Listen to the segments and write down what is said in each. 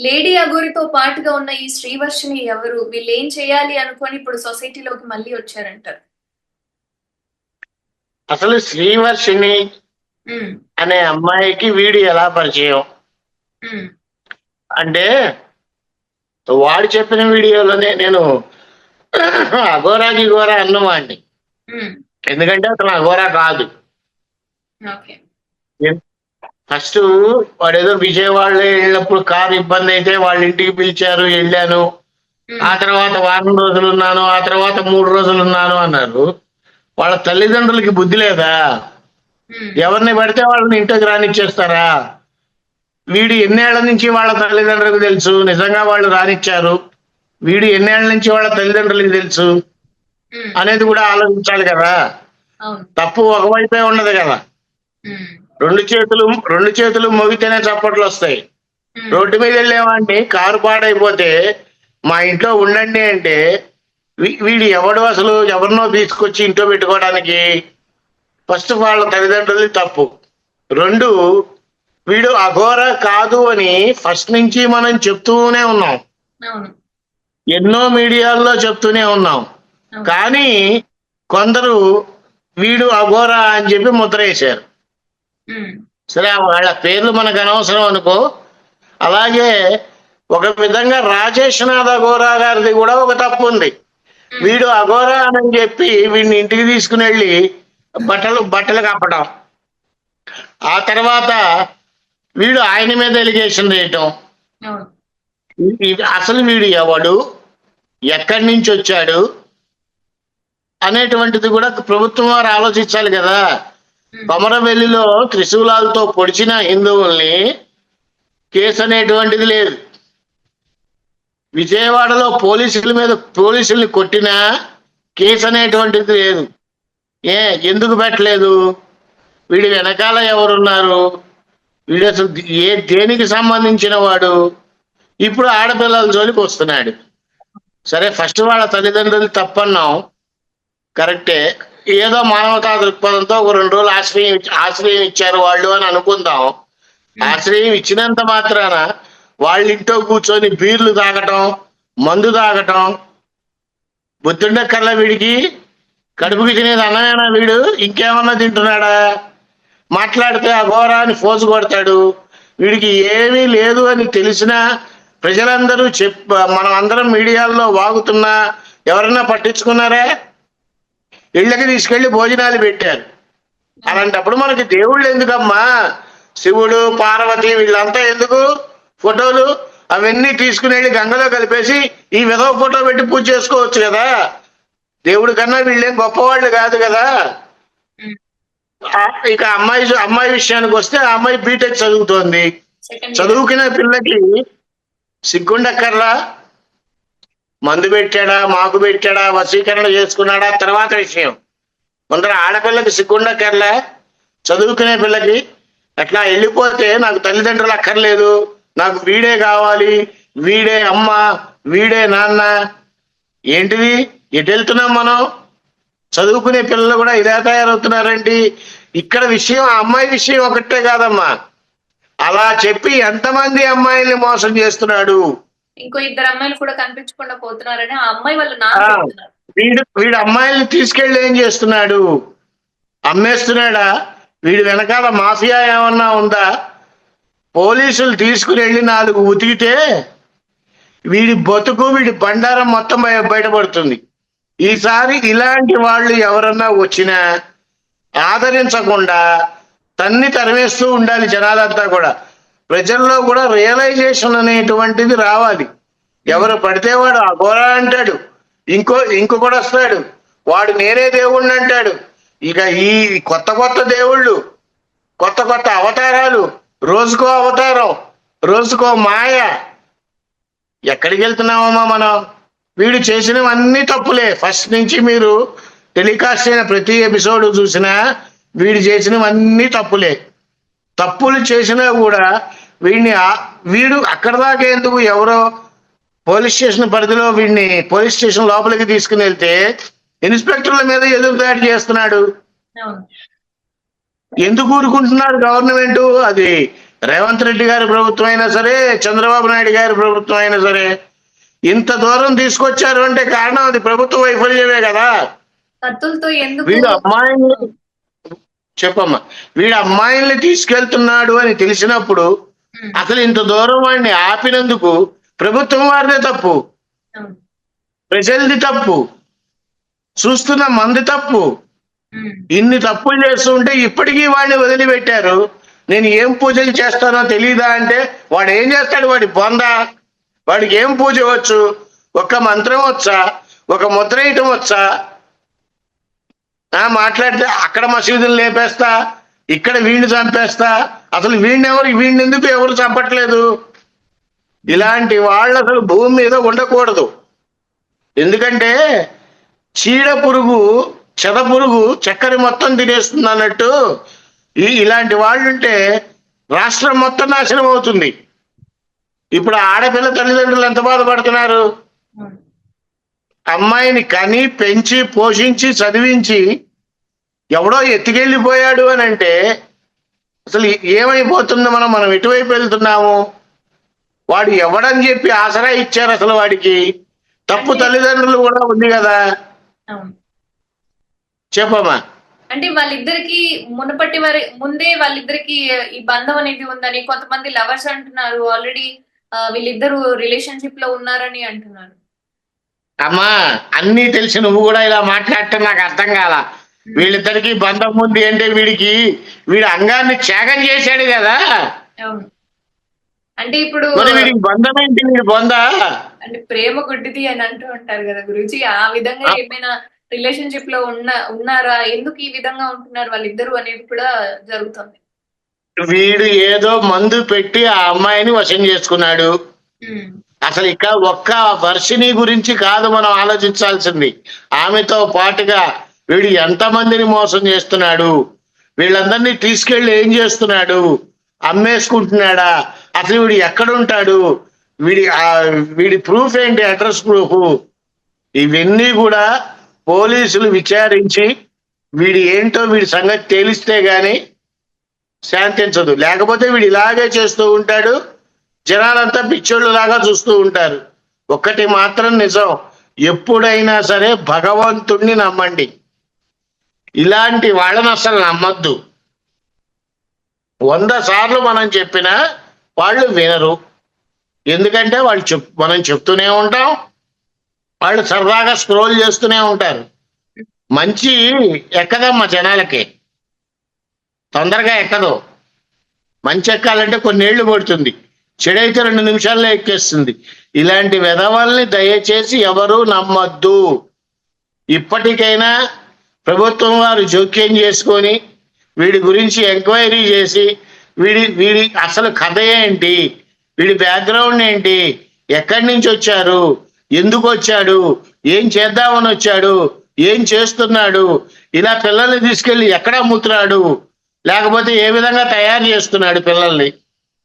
Lady అగోరితో పాటుగా ఉన్న ఈ శ్రీవర్షిని ఎవరు? వీళ్ళు ఏం చేయాలి అనుకొని ఇప్పుడు సొసైటీలోకి మళ్ళీ వచ్చారంటారు. అసలు శ్రీవర్షిణి ఉమ్, అనే అమ్మాయికి వీడు ఎలా పరిచయం? అంటే వాడు చెప్పిన వీడియోలోనే నేను అఘోరాకి ఘోరా అన్నవాడిని ఎందుకంటే అతను అఘోరా కాదు. ఫస్ట్ వాడు ఏదో విజయవాడలో వెళ్ళినప్పుడు కారు ఇబ్బంది అయితే వాళ్ళ ఇంటికి పిలిచారు వెళ్ళాను. ఆ తర్వాత వారం రోజులు ఉన్నాను ఆ తర్వాత మూడు రోజులు ఉన్నాను అన్నారు. వాళ్ళ తల్లిదండ్రులకి బుద్ధి లేదా? ఎవరిని పడితే వాళ్ళని ఇంటికి రానిచ్చేస్తారా? వీడు ఎన్నేళ్ళ నుంచి వాళ్ళ తల్లిదండ్రులకు తెలుసు నిజంగా వాళ్ళు రానిచ్చారు. వీడు ఎన్నేళ్ళ నుంచి వాళ్ళ తల్లిదండ్రులకు తెలుసు? అనేది కూడా ఆలోచించాలి కదా. తప్పు ఒకవైపే ఉండదు కదా. రెండు చేతులు రెండు చేతులు మోగితేనే చప్పట్లు వస్తాయి. రోడ్డు మీద వెళ్ళామంటే కారు పాడైపోతే మా ఇంట్లో ఉండండి అంటే వీడు ఎవడు అసలు ఎవరినో తీసుకొచ్చి ఇంట్లో పెట్టుకోవడానికి? ఫస్ట్ వాళ్ళ తల్లిదండ్రులు తప్పు. రెండు వీడు అఘోర కాదు అని ఫస్ట్ నుంచి మనం చెప్తూనే ఉన్నాం. ఎన్నో మీడియాల్లో చెప్తూనే ఉన్నాం. కానీ కొందరు వీడు అఘోర అని చెప్పి ముద్ర వేశారు. సరే వాళ్ళ పేర్లు మనకు అనవసరం అనుకో. అలాగే ఒక విధంగా రాజేష్ నాథ్ అఘోరా గారిది కూడా ఒక తప్పు ఉంది. వీడు అఘోరా అని చెప్పి వీడిని ఇంటికి తీసుకుని వెళ్ళి బట్టలు బట్టలు కప్పడం ఆ తర్వాత వీడు ఆయన మీద ఎలిగేషన్ వేయటం. ఇది అసలు వీడు ఎవడు? ఎక్కడి నుంచి వచ్చాడు? అనేటువంటిది కూడా ప్రభుత్వం వారు ఆలోచించాలి కదా. కొమరవెల్లిలో త్రిశూలాలతో పొడిచిన హిందువుల్ని కేసు అనేటువంటిది లేదు. విజయవాడలో పోలీసుల మీద పోలీసుల్ని కొట్టినా కేసు అనేటువంటిది లేదు. ఏ ఎందుకు పెట్టలేదు? వీడి వెనకాల ఎవరున్నారు? వీడు అసలు ఏ దేనికి సంబంధించిన వాడు? ఇప్పుడు ఆడపిల్లల జోలికి వస్తున్నాడు. సరే ఫస్ట్ వాళ్ళ తల్లిదండ్రులు తప్పన్నాం. కరెక్టే. ఏదో మానవతా దృక్పథంతో ఒక రెండు రోజులు ఆశ్రయం ఆశ్రయం ఇచ్చారు వాళ్ళు అని అనుకుందాం. ఆశ్రయం ఇచ్చినంత మాత్రాన వాళ్ళ ఇంట్లో కూర్చొని బీర్లు తాగటం మందు తాగటం బుద్ధుండక్కర్లా వీడికి కడుపుకి తినేది అన్నమేనా వీడు? ఇంకేమన్నా తింటున్నాడా? మాట్లాడితే అఘోరా అని ఫోజు కొడతాడు. వీడికి ఏమీ లేదు అని తెలిసినా ప్రజలందరూ చెప్ మనం అందరం మీడియాల్లో వాగుతున్నా ఎవరన్నా పట్టించుకున్నారా? ఇళ్ళకి తీసుకెళ్ళి భోజనాలు పెట్టారు. అలాంటప్పుడు మనకి దేవుళ్ళు ఎందుకమ్మా? శివుడు పార్వతి వీళ్ళంతా ఎందుకు? ఫోటోలు అవన్నీ తీసుకుని వెళ్ళి గంగలో కలిపేసి ఈ విధవ ఫోటో పెట్టి పూజ చేసుకోవచ్చు కదా? దేవుడి కన్నా వీళ్ళేం గొప్పవాళ్ళు కాదు కదా? ఇక అమ్మాయి అమ్మాయి విషయానికి వస్తే ఆ అమ్మాయి బీటెక్ చదువుతోంది. చదువుకునే పిల్లకి సిగ్గుండక్కర్లా? మందు పెట్టాడా మాకు పెట్టాడా వశీకరణ చేసుకున్నాడా తర్వాత విషయం. ముందర ఆడపిల్లకి సిగ్గుండక్కర్లా చదువుకునే పిల్లకి. అట్లా వెళ్ళిపోతే నాకు తల్లిదండ్రులు అక్కర్లేదు. నాకు వీడే కావాలి వీడే అమ్మ వీడే నాన్న. ఏంటిది? ఎటు వెళ్తున్నాం మనం? చదువుకునే పిల్లలు కూడా ఇదే తయారవుతున్నారండి. ఇక్కడ విషయం ఆ అమ్మాయి విషయం ఒకటే కాదమ్మా. అలా చెప్పి ఎంతమంది అమ్మాయిల్ని మోసం చేస్తున్నాడు? ఇంకో ఇద్దరు అమ్మాయిలు కూడా కనిపించకుండా పోతున్నారని ఆ అమ్మాయి వాళ్ళు. చెప్తున్నారు. వీడు వీడు అమ్మాయిల్ని తీసుకెళ్ళి ఏం చేస్తున్నాడు? అమ్మేస్తున్నాడా? వీడి వెనకాల మాఫియా ఏమన్నా ఉందా? పోలీసులు తీసుకుని వెళ్ళి నాలుగు ఉతికితే వీడి బతుకు వీడి బండారం మొత్తం బయ- బయటపడుతుంది. ఈసారి ఇలాంటి వాళ్ళు ఎవరన్నా వచ్చినా ఆదరించకుండా తన్ని తరిమేస్తూ ఉండాలి జనాలంతా కూడా. ప్రజల్లో కూడా రియలైజేషన్ అనేటువంటిది రావాలి. ఎవరు పడితే వాడు అఘోరా అంటాడు. ఇంకో ఇంకొకడు వస్తాడు. వాడు నేనే దేవుణ్ణి అంటాడు. ఇక ఈ కొత్త కొత్త దేవుళ్ళు కొత్త కొత్త అవతారాలు రోజుకో అవతారం రోజుకో మాయ. ఎక్కడికి వెళ్తున్నామమ్మా మనం? వీడు చేసినవన్నీ తప్పులే. ఫస్ట్ నుంచి మీరు టెలికాస్ట్ అయిన ప్రతి ఎపిసోడ్ చూసినా వీడు చేసినవన్నీ తప్పులే. తప్పులు చేసినా కూడా వీడిని వీడు అక్కడ దాకా ఎందుకు ఎవరో పోలీస్ స్టేషన్ పరిధిలో వీడిని పోలీస్ స్టేషన్ లోపలికి తీసుకుని వెళ్తే ఇన్స్పెక్టర్ల మీద ఎదురుదాడి చేస్తున్నాడు. అవును. ఎందుకు ఊరుకుంటున్నారు గవర్నమెంట్? అది రేవంత్ రెడ్డి గారి ప్రభుత్వం అయినా సరే చంద్రబాబు నాయుడు గారి ప్రభుత్వం అయినా సరే ఇంత దూరం తీసుకొచ్చారు అంటే కారణం అది ప్రభుత్వ వైఫల్యమే కదా. వీడు అమ్మాయిని చెప్పమ్మా. వీడు అమ్మాయిల్ని తీసుకెళ్తున్నాడు అని తెలిసినప్పుడు అసలు ఇంత దూరం వాడిని ఆపినందుకు ప్రభుత్వం వారిదే తప్పు. ప్రజలది తప్పు. చూస్తున్న మంది తప్పు. ఇన్ని తప్పులు చేస్తూ ఉంటే ఇప్పటికీ వాడిని వదిలిపెట్టారు. నేను ఏం పూజలు చేస్తానో తెలియదా అంటే వాడు ఏం చేస్తాడు? వాడి బొంద. వాడికి ఏం పూజ వచ్చు? ఒక మంత్రం వచ్చా? ఒక ముద్ర వేయటం వచ్చా? ఆ, మాట్లాడితే అక్కడ మసీదులు లేపేస్తా ఇక్కడ వీడిని చంపేస్తా అసలు వీడిని ఎవరు వీడిని ఎందుకు ఎవరు చంపట్లేదు? ఇలాంటి వాళ్ళు అసలు భూమి మీద ఉండకూడదు. ఎందుకంటే చీడ పురుగు చెద పురుగు చక్కెర మొత్తం తినేస్తుంది అన్నట్టు ఇలాంటి వాళ్ళు ఉంటే రాష్ట్రం మొత్తం నాశనం అవుతుంది. ఇప్పుడు ఆడపిల్ల తల్లిదండ్రులు ఎంత బాధపడుతున్నారు? అమ్మాయిని కని పెంచి పోషించి చదివించి ఎవడో ఎత్తుకెళ్ళిపోయాడు అని అంటే అసలు ఏమైపోతుంది మనం మనం ఎటువైపు వెళ్తున్నాము? వాడు ఎవడని చెప్పి ఆసరా ఇచ్చారు అసలు వాడికి? తప్పు తల్లిదండ్రులు కూడా ఉంది కదా. చెప్పమ్మా. అంటే వాళ్ళిద్దరికి మునపటి వరకు ముందే వాళ్ళిద్దరికి ఈ బంధం అనేది ఉందని కొంతమంది లవర్స్ అంటున్నారు. ఆల్రెడీ వీళ్ళిద్దరు రిలేషన్షిప్లో ఉన్నారని అంటున్నారు. అమ్మా అన్నీ తెలిసి నువ్వు కూడా ఇలా మాట్లాడటం నాకు అర్థం కాల. వీళ్ళిద్దరికి బంధం ఉంది అంటే వీడికి వీడి అంగాన్ని త్యాగం చేశాడు కదా. అంటే ఇప్పుడు వీడికి బంధం ఏంటి? వీడి బొంద? అంటే ప్రేమ గుడ్డిది అని అంటూ ఉంటారు కదా గురుజీ. ఆ విధంగా. ఏమైనా రిలేషన్షిప్లో ఉన్న ఉన్నారా? ఎందుకు ఈ విధంగా ఉంటున్నారు వాళ్ళిద్దరు అనేది కూడా జరుగుతుంది. వీడు ఏదో మందు పెట్టి ఆ అమ్మాయిని వశం చేసుకున్నాడు. అసలు ఇక ఒక్క వర్షిని గురించి కాదు మనం ఆలోచించాల్సింది. ఆమెతో పాటుగా వీడు ఎంతమందిని మోసం చేస్తున్నాడు? వీళ్ళందరినీ తీసుకెళ్ళి ఏం చేస్తున్నాడు? అమ్మేసుకుంటున్నాడా? అసలు వీడు ఎక్కడుంటాడు? వీడి వీడి ప్రూఫ్ ఏంటి? Address proof? ఇవన్నీ కూడా పోలీసులు విచారించి వీడి ఏంటో వీడి సంగతి తేలిస్తే గాని శాంతించదు. లేకపోతే వీడు ఇలాగే చేస్తూ ఉంటాడు. జనాలంతా పిచ్చోళ్ళు లాగా చూస్తూ ఉంటారు. ఒక్కటి మాత్రం నిజం. ఎప్పుడైనా సరే భగవంతుణ్ణి నమ్మండి. ఇలాంటి వాళ్ళని అసలు నమ్మద్దు. వంద సార్లు మనం చెప్పినా వాళ్ళు వినరు. ఎందుకంటే వాళ్ళు చెప్ మనం చెప్తూనే ఉంటాం. వాళ్ళు సరదాగా స్క్రోల్ చేస్తూనే ఉంటారు. మంచి ఎక్కదమ్మా జనాలకి? తొందరగా ఎక్కదు. మంచి ఎక్కాలంటే కొన్నేళ్ళు పడుతుంది. చెడైతే రెండు నిమిషాల్లో ఎక్కేస్తుంది. ఇలాంటి విధవల్ని దయచేసి ఎవరు నమ్మద్దు. ఇప్పటికైనా ప్రభుత్వం వారు జోక్యం చేసుకొని వీడి గురించి ఎంక్వైరీ చేసి వీడి వీడి అసలు కథ ఏంటి? వీడి బ్యాక్గ్రౌండ్ ఏంటి? ఎక్కడి నుంచి వచ్చారు? ఎందుకు వచ్చాడు? ఏం చేద్దామని వచ్చాడు? ఏం చేస్తున్నాడు? ఇలా పిల్లల్ని తీసుకెళ్ళి ఎక్కడ అమ్ముతున్నాడు? లేకపోతే ఏ విధంగా తయారు చేస్తున్నాడు పిల్లల్ని?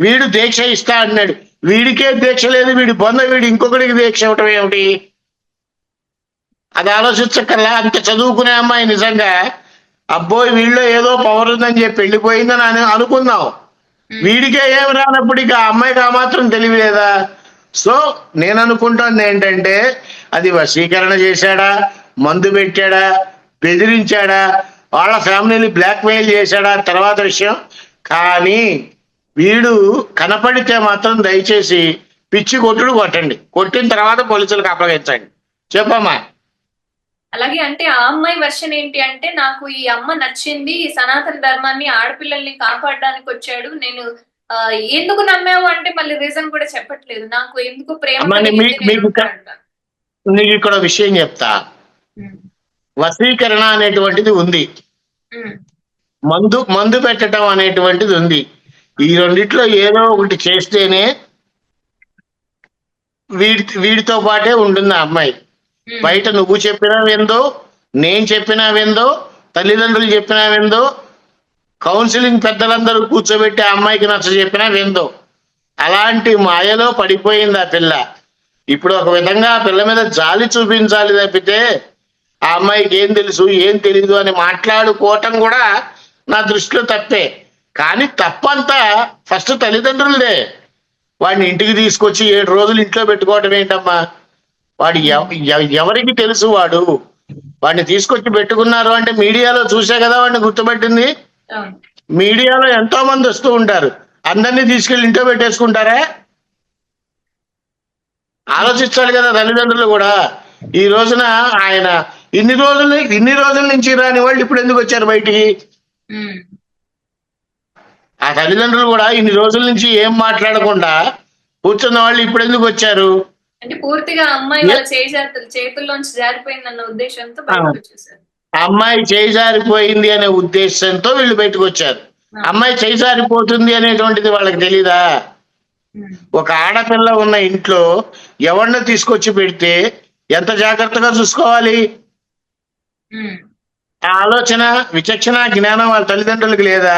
వీడు దీక్ష ఇస్తా అన్నాడు. వీడికే దీక్ష లేదు వీడి బొంద వీడు ఇంకొకడికి దీక్ష ఇవ్వటం ఏమిటి? అది ఆలోచించక్కర్లా. అంత చదువుకునే అమ్మాయి నిజంగా అబ్బోయ్ వీళ్ళలో ఏదో పవర్ ఉందని చెప్పి వెళ్ళిపోయిందని అని అనుకుందాం. వీడికే ఏమి రానప్పుడు ఇక ఆ అమ్మాయికి ఆ మాత్రం తెలియలేదా సో నేను అనుకుంటోంది ఏంటంటే అది వశీకరణ చేశాడా మందు పెట్టాడా బెదిరించాడా వాళ్ళ ఫ్యామిలీని బ్లాక్మెయిల్ చేశాడా తర్వాత విషయం. కానీ వీడు కనపడితే మాత్రం దయచేసి పిచ్చి కొట్టుడు కొట్టండి. కొట్టిన తర్వాత పోలీసులకు అప్పగించండి. చెప్పమ్మా. అలాగే అంటే ఆ అమ్మాయి వర్షన్ ఏంటి అంటే నాకు ఈ అమ్మ నచ్చింది ఈ సనాతన ధర్మాన్ని ఆడపిల్లల్ని కాపాడడానికి వచ్చాడు. నేను ఎందుకు నమ్మావు అంటే మళ్ళీ రీజన్ కూడా చెప్పట్లేదు. నాకు ఎందుకు ప్రేమ. నీకు ఇక్కడ విషయం చెప్తా. ఉమ్, వశీకరణ అనేటువంటిది ఉంది. మందు మందు పెట్టడం అనేటువంటిది ఉంది. ఈ రెండిట్లో ఏదో ఒకటి చేస్తేనే వీడి వీడితో పాటే ఉంటుంది ఆ అమ్మాయి. Hmm. బయట నువ్వు చెప్పినా విందో నేను చెప్పినా విందో తల్లిదండ్రులు చెప్పినా విందో కౌన్సిలింగ్ పెద్దలందరూ కూర్చోబెట్టి ఆ అమ్మాయికి నచ్చ చెప్పినా విందో అలాంటి మాయలో పడిపోయింది ఆ పిల్ల. ఇప్పుడు ఒక విధంగా ఆ పిల్ల మీద జాలి చూపించాలి తప్పితే ఆ అమ్మాయికి ఏం తెలుసు ఏం తెలీదు అని మాట్లాడుకోవటం కూడా నా దృష్టిలో తప్పే. కానీ తప్పంతా ఫస్ట్ తల్లిదండ్రులదే. వాడిని ఇంటికి తీసుకొచ్చి ఏడు రోజులు ఇంట్లో పెట్టుకోవటం ఏంటమ్మా? వాడు ఎవ- ఎవ- ఎవరికి తెలుసు వాడు? వాడిని తీసుకొచ్చి పెట్టుకున్నారు అంటే మీడియాలో చూసే కదా వాడిని గుర్తుపెట్టింది? మీడియాలో ఎంతో మంది వస్తూ ఉంటారు. అందరినీ తీసుకెళ్ళి ఇంట్లో పెట్టేసుకుంటారా? ఆలోచించాలి కదా తల్లిదండ్రులు కూడా. ఈ రోజున ఆయన ఇన్ని రోజులు ఇన్ని రోజుల నుంచి రాని వాళ్ళు ఇప్పుడు ఎందుకు వచ్చారు బయటికి. ఆ తల్లిదండ్రులు కూడా ఇన్ని రోజుల నుంచి ఏం మాట్లాడకుండా కూర్చున్న వాళ్ళు ఇప్పుడు ఎందుకు వచ్చారు? అంటే పూర్తిగా అమ్మాయి వాళ్ళ చేజాతులు చేతుల్లోంచి జారిపోయిందన్న ఉద్దేశంతో బయటకు వచ్చేసారు. అమ్మాయి చేయి జారిపోయింది అనే ఉద్దేశంతో వీళ్ళు బయటకు వచ్చారు. అమ్మాయి చేయి జారిపోతుంది అనేటువంటిది వాళ్ళకి తెలీదా. ఒక ఆడపిల్ల ఉన్న ఇంట్లో ఎవరిని తీసుకొచ్చి పెడితే ఎంత జాగ్రత్తగా చూసుకోవాలి. ఆ ఆలోచన విచక్షణ జ్ఞానం వాళ్ళ తల్లిదండ్రులకు లేదా?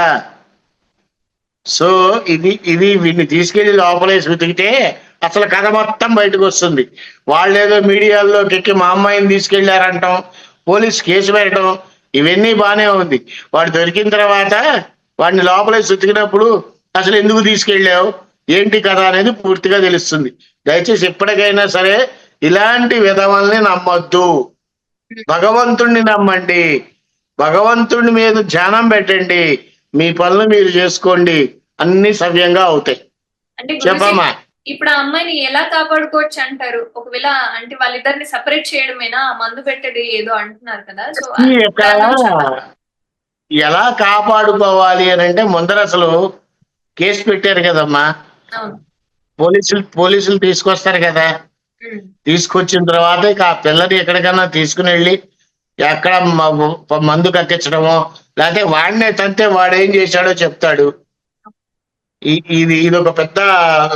సో ఇది ఇది వీడిని తీసుకెళ్ళి లోపలేసి వెతికితే అసలు కథ మొత్తం బయటకు వస్తుంది. వాళ్ళేదో మీడియాల్లోకి ఎక్కి మా అమ్మాయిని తీసుకెళ్ళారంటాం పోలీస్ కేసు పెట్టడం ఇవన్నీ బానే ఉంది. వాడు దొరికిన తర్వాత వాడిని లోపలేసి వెతికినప్పుడు అసలు ఎందుకు తీసుకెళ్ళావు? ఏంటి కథ అనేది పూర్తిగా తెలుస్తుంది. దయచేసి ఎప్పటికైనా సరే ఇలాంటి విధవల్ని నమ్మొద్దు. భగవంతుణ్ణి నమ్మండి. భగవంతుడి మీద ధ్యానం పెట్టండి. మీ పనులు మీరు చేసుకోండి. అన్ని సవ్యంగా అవుతాయి. చెప్పమ్మా. ఇప్పుడు ఆ అమ్మాయిని ఎలా కాపాడుకోవచ్చు అంటారు? ఒకవేళ అంటే వాళ్ళిద్దరిని సపరేట్ చేయడమేనా? మందు పెట్టేది ఏదో అంటున్నారు కదా. సో ఎలా కాపాడుకోవాలి అని అంటే ముందర అసలు కేసు పెట్టారు కదమ్మా. పోలీసులు పోలీసులు తీసుకొస్తారు కదా. తీసుకొచ్చిన తర్వాత ఇక ఆ పిల్లని ఎక్కడికన్నా తీసుకుని వెళ్ళి ఎక్కడ మందు కక్కించడమో లేకపోతే వాడినే తంతే వాడేం చేశాడో చెప్తాడు. ఇది ఇది ఒక పెద్ద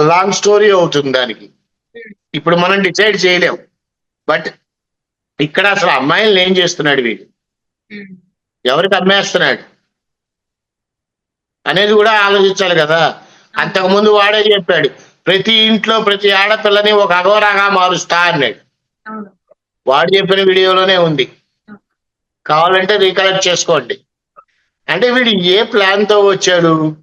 లాంగ్ స్టోరీ అవుతుంది దానికి. ఇప్పుడు మనం డిసైడ్ చేయలేం. బట్ ఇక్కడ అసలు అమ్మాయిలను ఏం చేస్తున్నాడు వీడు. ఎవరికి అమ్మేస్తున్నాడు? అనేది కూడా ఆలోచించాలి కదా. అంతకుముందు వాడే చెప్పాడు ప్రతి ఇంట్లో ప్రతి ఆడపిల్లని ఒక అఘోరాగా మారుస్తా అన్నాడు. వాడు చెప్పిన వీడియోలోనే ఉంది. కావాలంటే రీకలెక్ట్ చేసుకోండి. అంటే వీడు ఏ ప్లాన్తో వచ్చాడు?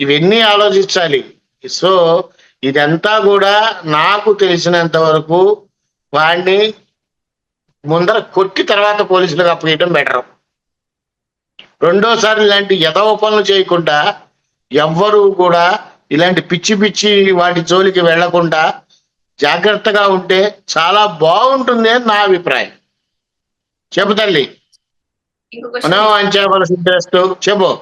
ఇవన్నీ ఆలోచించాలి. సో ఇదంతా కూడా నాకు తెలిసినంత వరకు వాడిని ముందర కొట్టి తర్వాత పోలీసులకు అప్పగించడం బెటర్. రెండోసారి ఇలాంటి యథవ పనులు చేయకుండా ఎవ్వరూ కూడా ఇలాంటి పిచ్చి పిచ్చి వాటి జోలికి వెళ్ళకుండా జాగ్రత్తగా ఉంటే చాలా బాగుంటుంది అని నా అభిప్రాయం. చెప్పు తల్లి. మనం అంచవలసి ఇంట్రెస్ట్ చెప్పు.